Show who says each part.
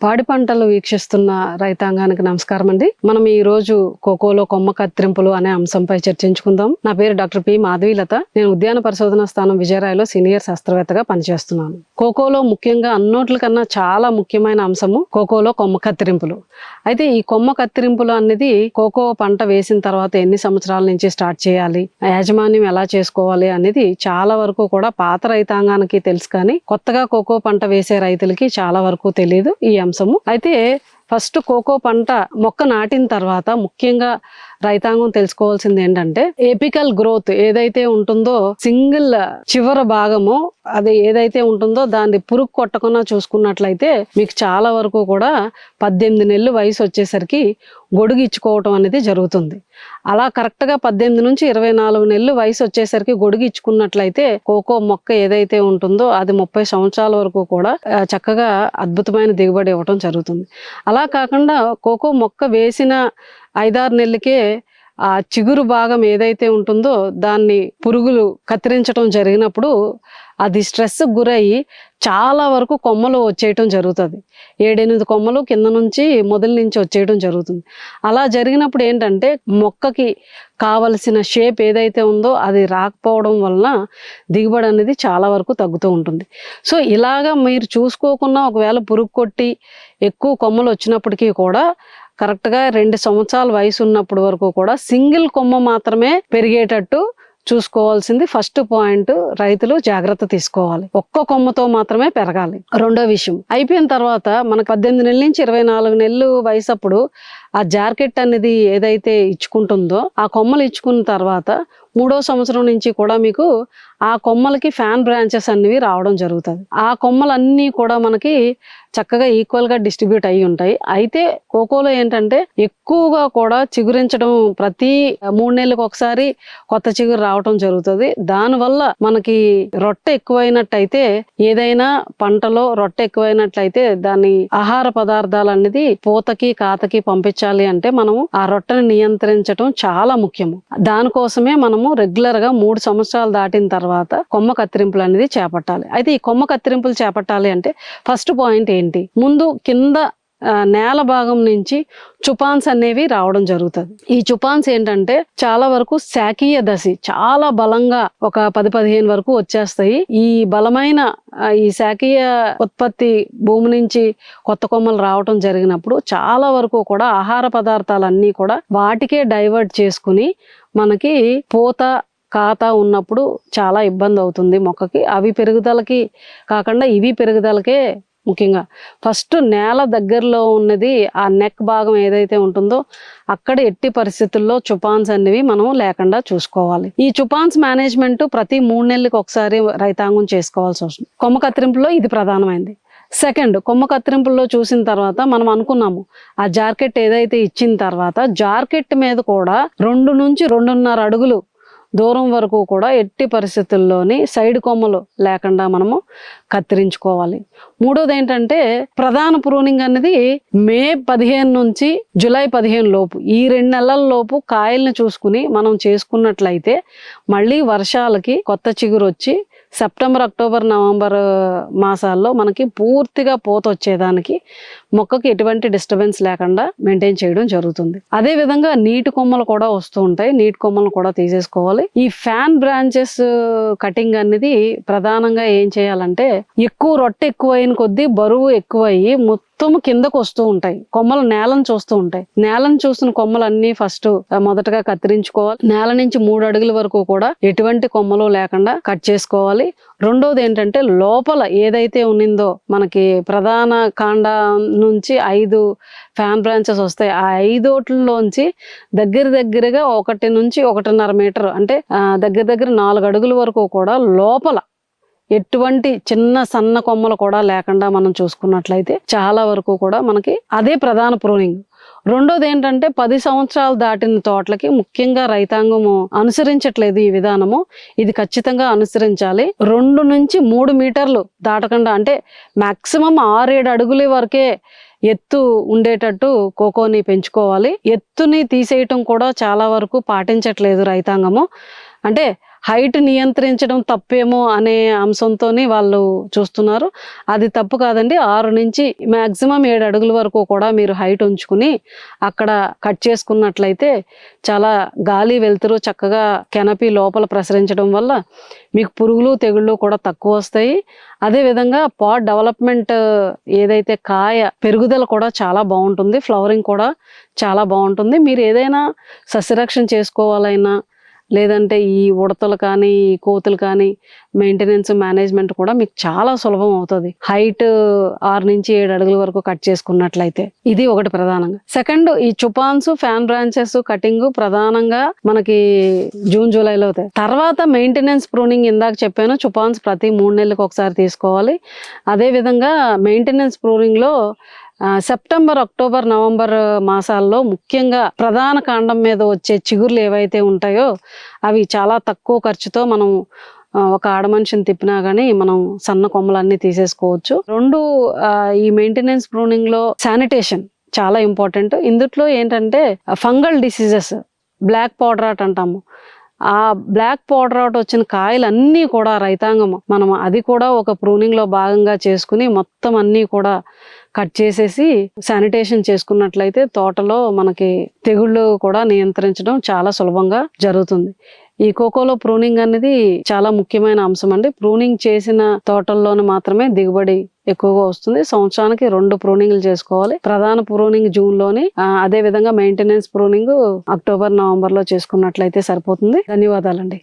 Speaker 1: పాడి పంటలు వీక్షిస్తున్న రైతాంగానికి నమస్కారం అండి. మనం ఈ రోజు కోకోలో కొమ్మ కత్తిరింపులు అనే అంశంపై చర్చించుకుందాం. నా పేరు డాక్టర్ పి మాధవీలత. నేను ఉద్యాన పరిశోధన స్థానం విజయరాయలో సీనియర్ శాస్త్రవేత్తగా పనిచేస్తున్నాను. కోకోలో ముఖ్యంగా అన్నోట్ల కన్నా చాలా ముఖ్యమైన అంశము కోకోలో కొమ్మ కత్తిరింపులు. అయితే ఈ కొమ్మ కత్తిరింపులు అనేది కోకో పంట వేసిన తర్వాత ఎన్ని సంవత్సరాల నుంచి స్టార్ట్ చేయాలి యాజమాన్యం ఎలా చేసుకోవాలి అనేది చాలా వరకు కూడా పాత రైతాంగానికి తెలుసు కానీ కొత్తగా కోకో పంట వేసే రైతులకి చాలా వరకు తెలియదు ఈ అంశము. అయితే ఫస్ట్ కోకో పంట మొక్క నాటిన తర్వాత ముఖ్యంగా రైతాంగం తెలుసుకోవాల్సింది ఏంటంటే ఏపికల్ గ్రోత్ ఏదైతే ఉంటుందో సింగిల్ చివర భాగము అది ఏదైతే ఉంటుందో దాన్ని పురుగు కొట్టకుండా చూసుకున్నట్లయితే మీకు చాలా వరకు కూడా పద్దెనిమిది నెలలు వయసు వచ్చేసరికి గొడుగు ఇచ్చుకోవటం అనేది జరుగుతుంది. అలా కరెక్ట్గా పద్దెనిమిది నుంచి ఇరవై నాలుగు నెలలు వయసు వచ్చేసరికి గొడుగు ఇచ్చుకున్నట్లయితే కోకో మొక్క ఏదైతే ఉంటుందో అది ముప్పై సంవత్సరాల వరకు కూడా చక్కగా అద్భుతమైన దిగుబడి ఇవ్వటం జరుగుతుంది. అలా కాకుండా కోకో మొక్క వేసిన ఐదారు నెలలకే ఆ చిగురు భాగం ఏదైతే ఉంటుందో దాన్ని పురుగులు కత్తిరించడం జరిగినప్పుడు అది స్ట్రెస్ గురయ్యి చాలా వరకు కొమ్మలు వచ్చేయటం జరుగుతుంది. ఏడెనిమిది కొమ్మలు కింద నుంచి మొదలు నుంచి వచ్చేయటం జరుగుతుంది. అలా జరిగినప్పుడు ఏంటంటే మొక్కకి కావలసిన షేప్ ఏదైతే ఉందో అది రాకపోవడం వలన దిగుబడి అనేది చాలా వరకు తగ్గుతూ ఉంటుంది. సో ఇలాగా మీరు చూసుకోకుండా ఒకవేళ పురుగు కొట్టి ఎక్కువ కొమ్మలు వచ్చినప్పటికీ కూడా కరెక్ట్గా రెండు సంవత్సరాల వయసు ఉన్నప్పటి వరకు కూడా సింగిల్ కొమ్మ మాత్రమే పెరిగేటట్టు చూసుకోవాల్సింది ఫస్ట్ పాయింట్ రైతులు జాగ్రత్త తీసుకోవాలి. ఒక్క కొమ్మతో మాత్రమే పెరగాలి. రెండో విషయం. అయిపోయిన తర్వాత మనకు పద్దెనిమిది నెలల నుంచి ఇరవై నాలుగు నెలలు వయసు అప్పుడు ఆ జార్కెట్ అనేది ఏదైతే ఇచ్చుకుంటుందో ఆ కొమ్మలు ఇచ్చుకున్న తర్వాత మూడో సంవత్సరం నుంచి కూడా మీకు ఆ కొమ్మలకి ఫ్యాన్ బ్రాంచెస్ అనేవి రావడం జరుగుతుంది. ఆ కొమ్మలన్నీ కూడా మనకి చక్కగా ఈక్వల్గా డిస్ట్రిబ్యూట్ అయి ఉంటాయి. అయితే కోకోలో ఏంటంటే ఎక్కువగా కూడా చిగురించడం ప్రతి మూడు నెలలకు ఒకసారి కొత్త చిగురు రావడం జరుగుతుంది. దానివల్ల మనకి రొట్టె ఎక్కువైనట్టయితే ఏదైనా పంటలో రొట్టె ఎక్కువైనట్లయితే దాని ఆహార పదార్థాలు అనేది పూతకి కాతకి పంపించాలి అంటే మనము ఆ రొట్టెని నియంత్రించడం చాలా ముఖ్యము. దానికోసమే మనము రెగ్యులర్గా మూడు సంవత్సరాలు దాటిన తర్వాత కొమ్మ కత్తిరింపులు అనేది చేపట్టాలి. అయితే ఈ కొమ్మ కత్తిరింపులు చేపట్టాలి అంటే ఫస్ట్ పాయింట్ ఏంటి? ముందు కింద నేల భాగం నుంచి చుపాన్స్ అనేవి రావడం జరుగుతుంది. ఈ చుపాన్స్ ఏంటంటే చాలా వరకు శాకీయ దశి చాలా బలంగా ఒక పది పదిహేను వరకు వచ్చేస్తాయి. ఈ బలమైన ఈ శాకీయ ఉత్పత్తి భూమి నుంచి కొత్త కొమ్మలు రావటం జరిగినప్పుడు చాలా వరకు కూడా ఆహార పదార్థాలన్నీ కూడా వాటికే డైవర్ట్ చేసుకుని మనకి పూత కాత ఉన్నప్పుడు చాలా ఇబ్బంది అవుతుంది మొక్కకి. అవి పెరుగుదలకి కాకుండా ఇవి పెరుగుదలకే ముఖ్యంగా. ఫస్ట్ నేల దగ్గరలో ఉన్నది ఆ నెక్ భాగం ఏదైతే ఉంటుందో అక్కడ ఎట్టి పరిస్థితుల్లో చుపాన్స్ అనేవి మనం లేకుండా చూసుకోవాలి. ఈ చుపాన్స్ మేనేజ్మెంట్ ప్రతి మూడు నెలలకు ఒకసారి రైతాంగం చేసుకోవాల్సి వస్తుంది. కొమ్మ కత్తిరింపులో ఇది ప్రధానమైంది. సెకండ్ కొమ్మ కత్తిరింపుల్లో చూసిన తర్వాత మనం అనుకున్నాము ఆ జార్కెట్ ఏదైతే ఇచ్చిన తర్వాత జార్కెట్ మీద కూడా రెండు నుంచి రెండున్నర అడుగులు దూరం వరకు కూడా ఎట్టి పరిస్థితుల్లోని సైడ్ కొమ్మలు లేకుండా మనము కత్తిరించుకోవాలి. మూడోది ఏంటంటే ప్రధాన ప్రూనింగ్ అనేది మే పదిహేను నుంచి జూలై పదిహేను లోపు ఈ రెండు నెలల లోపు కాయల్ని చూసుకుని మనం చేసుకున్నట్లయితే మళ్ళీ వర్షాలకి కొత్త చిగురు వచ్చి సెప్టెంబర్ అక్టోబర్ నవంబర్ మాసాల్లో మనకి పూర్తిగా పూత వచ్చేదానికి మొక్కకి ఎటువంటి డిస్టర్బెన్స్ లేకుండా మెయింటైన్ చేయడం జరుగుతుంది. అదే విధంగా నీటి కొమ్మలు కూడా వస్తూ ఉంటాయి. నీటి కొమ్మలు కూడా తీసేసుకోవాలి. ఈ ఫ్యాన్ బ్రాంచెస్ కటింగ్ అనేది ప్రధానంగా ఏం చేయాలంటే ఎక్కువ రొట్టె ఎక్కువైన కొద్దీ బరువు ఎక్కువయ్యి మొత్తం కిందకు వస్తూ ఉంటాయి. కొమ్మలు నేలను చూస్తూ ఉంటాయి. నేలను చూస్తున్న కొమ్మలన్నీ ఫస్ట్ మొదటగా కత్తిరించుకోవాలి. నేల నుంచి మూడు అడుగుల వరకు కూడా ఎటువంటి కొమ్మలు లేకుండా కట్ చేసుకోవాలి. రెండోది ఏంటంటే లోపల ఏదైతే ఉన్నిందో మనకి ప్రధాన కాండ నుంచి ఐదు ఫ్యాన్ బ్రాంచెస్ వస్తాయి. ఆ ఐదోట్లలోంచి దగ్గర దగ్గరగా ఒకటి నుంచి ఒకటిన్నర మీటర్ అంటే దగ్గర దగ్గర నాలుగు అడుగుల వరకు కూడా లోపల ఎటువంటి చిన్న సన్న కొమ్మలు కూడా లేకుండా మనం చూసుకున్నట్లయితే చాలా వరకు కూడా మనకి అదే ప్రధాన ప్రూనింగ్. రెండోది ఏంటంటే పది సంవత్సరాలు దాటిన తోటలకి ముఖ్యంగా రైతాంగము అనుసరించట్లేదు ఈ విధానము. ఇది ఖచ్చితంగా అనుసరించాలి. రెండు నుంచి మూడు మీటర్లు దాటకుండా అంటే మాక్సిమం ఆరేడు అడుగుల వరకే ఎత్తు ఉండేటట్టు కోకోని పెంచుకోవాలి. ఎత్తుని తీసేయటం కూడా చాలా వరకు పాటించట్లేదు రైతాంగము. అంటే హైట్ నియంత్రించడం తప్పేమో అనే అంశంతోనే వాళ్ళు చూస్తున్నారు. అది తప్పు కాదండి. ఆరు నుంచి మ్యాక్సిమం ఏడు అడుగుల వరకు కూడా మీరు హైట్ ఉంచుకుని అక్కడ కట్ చేసుకున్నట్లయితే చాలా గాలి వెలుతురు చక్కగా కెనపీ లోపల ప్రసరించడం వల్ల మీకు పురుగులు తెగుళ్ళు కూడా తక్కువ వస్తాయి. అదేవిధంగా పాట్ డెవలప్మెంట్ ఏదైతే కాయ పెరుగుదల కూడా చాలా బాగుంటుంది. ఫ్లవరింగ్ కూడా చాలా బాగుంటుంది. మీరు ఏదైనా సస్యరక్షణ చేసుకోవాలైనా లేదంటే ఈ ఉడతలు కానీ ఈ కోతులు కానీ మెయింటెనెన్స్ మేనేజ్మెంట్ కూడా మీకు చాలా సులభం అవుతుంది. హైట్ ఆరు నుంచి ఏడు అడుగుల వరకు కట్ చేసుకున్నట్లయితే ఇది ఒకటి ప్రధానంగా. సెకండ్ ఈ చుపాన్స్ ఫ్యాన్ బ్రాంచెస్ కటింగ్ ప్రధానంగా మనకి జూన్ జూలైలో అవుతాయి. తర్వాత మెయింటెనెన్స్ ప్రూనింగ్ ఇందాక చెప్పాను చుపాన్స్ ప్రతి మూడు నెలలకు ఒకసారి తీసుకోవాలి. అదేవిధంగా మెయింటెనెన్స్ ప్రూనింగ్లో సెప్టెంబర్ అక్టోబర్ నవంబర్ మాసాల్లో ముఖ్యంగా ప్రధాన కాండం మీద వచ్చే చిగుర్లు ఏవైతే ఉంటాయో అవి చాలా తక్కువ ఖర్చుతో మనం ఒక ఆడ మనిషిని తిప్పినా కానీ మనం సన్న కొమ్మలన్నీ తీసేసుకోవచ్చు. రెండు ఈ మెయింటెనెన్స్ ప్రూనింగ్లో శానిటేషన్ చాలా ఇంపార్టెంట్. ఇందుట్లో ఏంటంటే ఫంగల్ డిసీజెస్ బ్లాక్ పౌడర్ అంటాము. ఆ బ్లాక్ పౌడర్ అవుట్ వచ్చిన కాయలు అన్నీ కూడా రైతాంగం మనం అది కూడా ఒక ప్రూనింగ్లో భాగంగా చేసుకుని మొత్తం అన్నీ కూడా కట్ చేసేసి శానిటేషన్ చేసుకున్నట్లయితే తోటలో మనకి తెగుళ్ళు కూడా నియంత్రించడం చాలా సులభంగా జరుగుతుంది. ఈ కోకోలో ప్రూనింగ్ అనేది చాలా ముఖ్యమైన అంశం అండి. ప్రూనింగ్ చేసిన తోటల్లోనే మాత్రమే దిగుబడి ఎక్కువగా వస్తుంది. సంవత్సరానికి రెండు ప్రూనింగ్లు చేసుకోవాలి. ప్రధాన ప్రూనింగ్ జూన్లోని అదే విధంగా మెయింటెనెన్స్ ప్రూనింగ్ అక్టోబర్ నవంబర్లో చేసుకున్నట్లయితే సరిపోతుంది. ధన్యవాదాలండి.